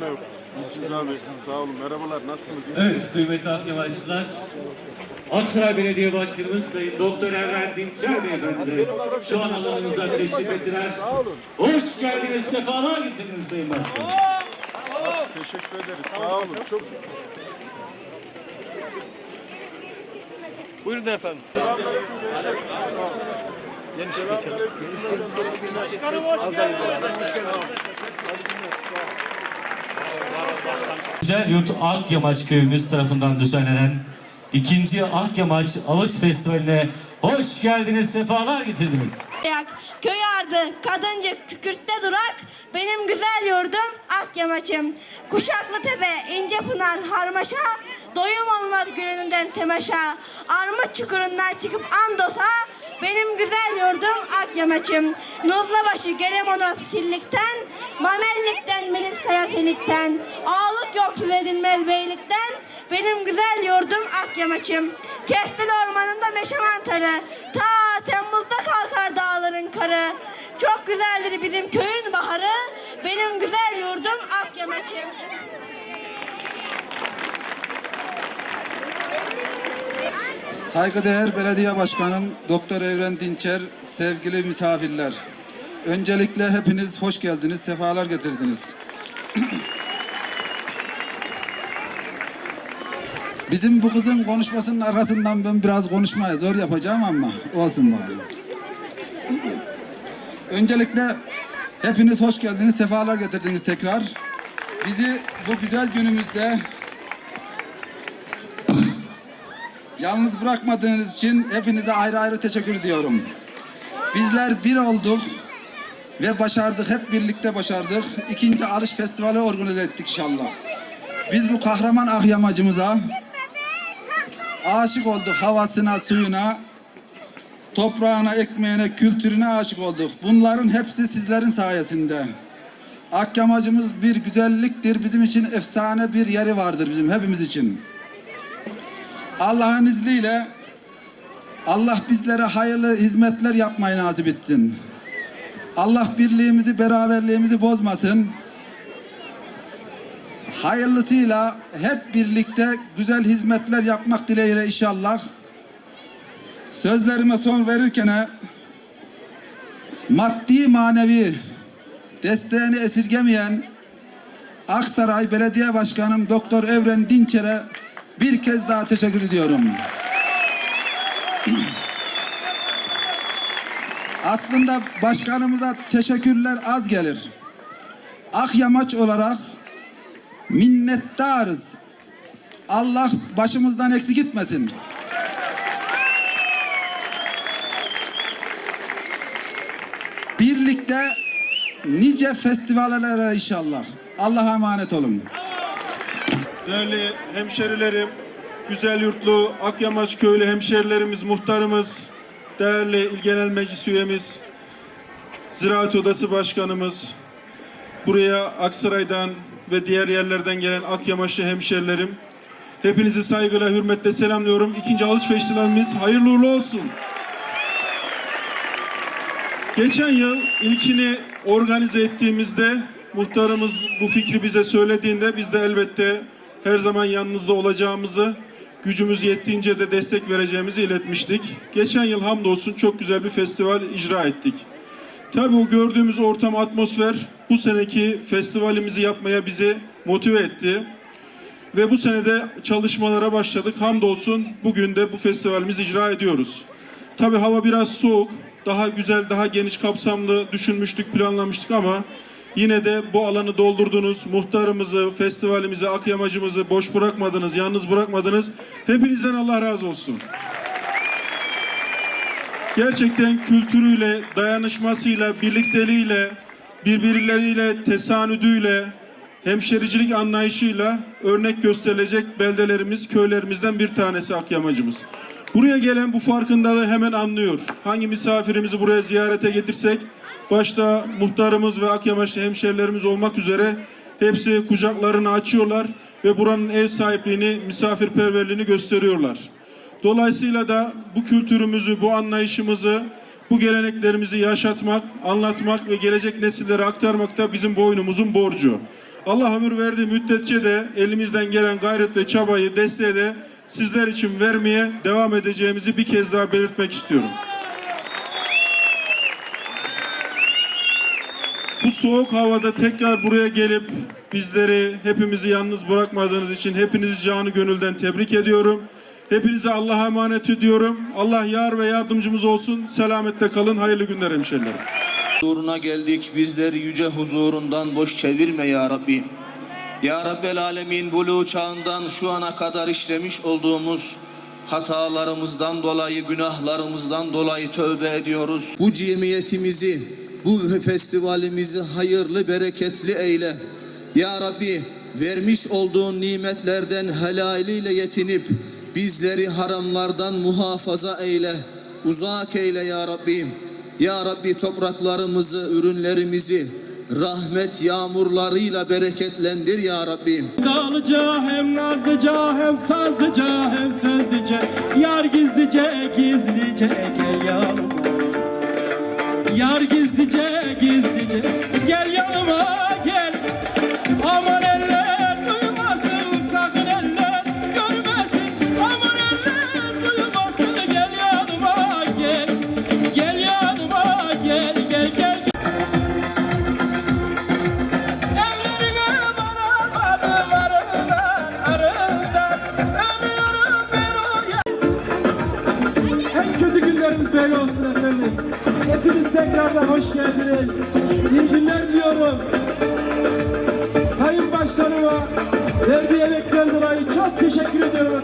ne yok? İyisiniz abi. Sağ olun. Merhabalar. Nasılsınız? Evet kıymetli Akyavaşlılar. Aksaray Belediye Başkanımız Sayın Doktor Evren Dinçer Beyefendi şu an alanımıza teşrif ettiler. Hoş geldiniz, sefalar getirdiniz Sayın Başkanım. Teşekkür ederiz. Sağ olun. Çok Buyurun efendim. Güzel Yurt Akyamaç Köyümüz tarafından düzenlenen ikinci Akyamaç Alıç Festivali'ne hoş geldiniz, sefalar getirdiniz. Köy ardı, kadınca kükürtte durak, benim güzel yurdum Akyamaç'ım. Kuşaklı tepe, ince pınar, harmaşa, doyum olmaz gülününden temeşa. Armut çukurundan çıkıp Andos'a, benim güzel yurdum Akyamaç'ım. Nuzlabaşı, Geremonos kirlikten, Mamellikten, Meniskaya selikten, ağlık yoksul edilmez beylikten, benim güzel yurdum Akyamaç'ım. Kestel ormanında meşe mantarı, ta Temmuz'da kalkar dağların karı. Çok güzeldir bizim köyün baharı, benim güzel yurdum Akyamaç'ım. Saygıdeğer Belediye Başkanım Doktor Evren Dinçer, sevgili misafirler. Öncelikle hepiniz hoş geldiniz, sefalar getirdiniz. Bizim bu kızın konuşmasının arkasından ben biraz konuşmayı zor yapacağım ama olsun bari. Öncelikle hepiniz hoş geldiniz, sefalar getirdiniz tekrar. Bizi bu güzel günümüzde Yalnız bırakmadığınız için hepinize ayrı ayrı teşekkür ediyorum. Bizler bir olduk ve başardık. Hep birlikte başardık. İkinci Alış Festivali organize ettik inşallah. Biz bu kahraman ahyamacımıza aşık olduk. Havasına, suyuna, toprağına, ekmeğine, kültürüne aşık olduk. Bunların hepsi sizlerin sayesinde. Akyamacımız bir güzelliktir. Bizim için efsane bir yeri vardır bizim hepimiz için. Allah'ın izniyle Allah bizlere hayırlı hizmetler yapmayı nasip etsin. Allah birliğimizi, beraberliğimizi bozmasın. Hayırlısıyla hep birlikte güzel hizmetler yapmak dileğiyle inşallah. Sözlerime son verirken maddi manevi desteğini esirgemeyen Aksaray Belediye Başkanım Doktor Evren Dinçer'e bir kez daha teşekkür ediyorum. Aslında başkanımıza teşekkürler az gelir. Akyamaç olarak minnettarız. Allah başımızdan eksik gitmesin. Birlikte nice festivallere inşallah. Allah'a emanet olun. Değerli hemşerilerim, güzel yurtlu Akyamaç köylü hemşerilerimiz, muhtarımız, değerli İl Genel Meclis üyemiz, Ziraat Odası Başkanımız, buraya Aksaray'dan ve diğer yerlerden gelen Akyamaçlı hemşerilerim, hepinizi saygıyla, hürmetle selamlıyorum. İkinci Alış Festivalimiz hayırlı uğurlu olsun. Geçen yıl ilkini organize ettiğimizde muhtarımız bu fikri bize söylediğinde biz de elbette her zaman yanınızda olacağımızı, gücümüz yettiğince de destek vereceğimizi iletmiştik. Geçen yıl hamdolsun çok güzel bir festival icra ettik. Tabii o gördüğümüz ortam, atmosfer bu seneki festivalimizi yapmaya bizi motive etti. Ve bu senede çalışmalara başladık. Hamdolsun bugün de bu festivalimizi icra ediyoruz. Tabi hava biraz soğuk. Daha güzel, daha geniş kapsamlı düşünmüştük, planlamıştık ama yine de bu alanı doldurdunuz. Muhtarımızı, festivalimizi, akyamacımızı boş bırakmadınız, yalnız bırakmadınız. Hepinizden Allah razı olsun. Gerçekten kültürüyle, dayanışmasıyla, birlikteliğiyle, birbirleriyle, tesanüdüyle, hemşericilik anlayışıyla örnek gösterilecek beldelerimiz, köylerimizden bir tanesi Akyamacımız. Buraya gelen bu farkındalığı hemen anlıyor. Hangi misafirimizi buraya ziyarete getirsek, başta muhtarımız ve Akyamaçlı hemşerilerimiz olmak üzere hepsi kucaklarını açıyorlar ve buranın ev sahipliğini, misafirperverliğini gösteriyorlar. Dolayısıyla da bu kültürümüzü, bu anlayışımızı, bu geleneklerimizi yaşatmak, anlatmak ve gelecek nesillere aktarmak da bizim boynumuzun borcu. Allah ömür verdiği müddetçe de elimizden gelen gayret ve çabayı, desteği de sizler için vermeye devam edeceğimizi bir kez daha belirtmek istiyorum. Bu soğuk havada tekrar buraya gelip bizleri hepimizi yalnız bırakmadığınız için hepinizi canı gönülden tebrik ediyorum. Hepinize Allah'a emanet ediyorum. Allah yar ve yardımcımız olsun. Selametle kalın. Hayırlı günler hemşerilerim. huzuruna geldik. Bizleri yüce huzurundan boş çevirme ya Rabbi. Ya Rabbel Alemin buluğ çağından şu ana kadar işlemiş olduğumuz hatalarımızdan dolayı, günahlarımızdan dolayı tövbe ediyoruz. Bu cemiyetimizi, bu festivalimizi hayırlı, bereketli eyle. Ya Rabbi vermiş olduğun nimetlerden helaliyle yetinip bizleri haramlardan muhafaza eyle. Uzak eyle ya Rabbi. Ya Rabbi topraklarımızı, ürünlerimizi rahmet yağmurlarıyla bereketlendir ya Rabbi. Dağlıca hem nazlıca hem sazlıca hem sözlüce Yar gizlice gizlice gel yanıma Yar gizlice gizlice gel yanıma gel tekrardan hoş geldiniz. İyi günler diliyorum. Sayın Başkanıma verdiği emekten dolayı çok teşekkür ediyorum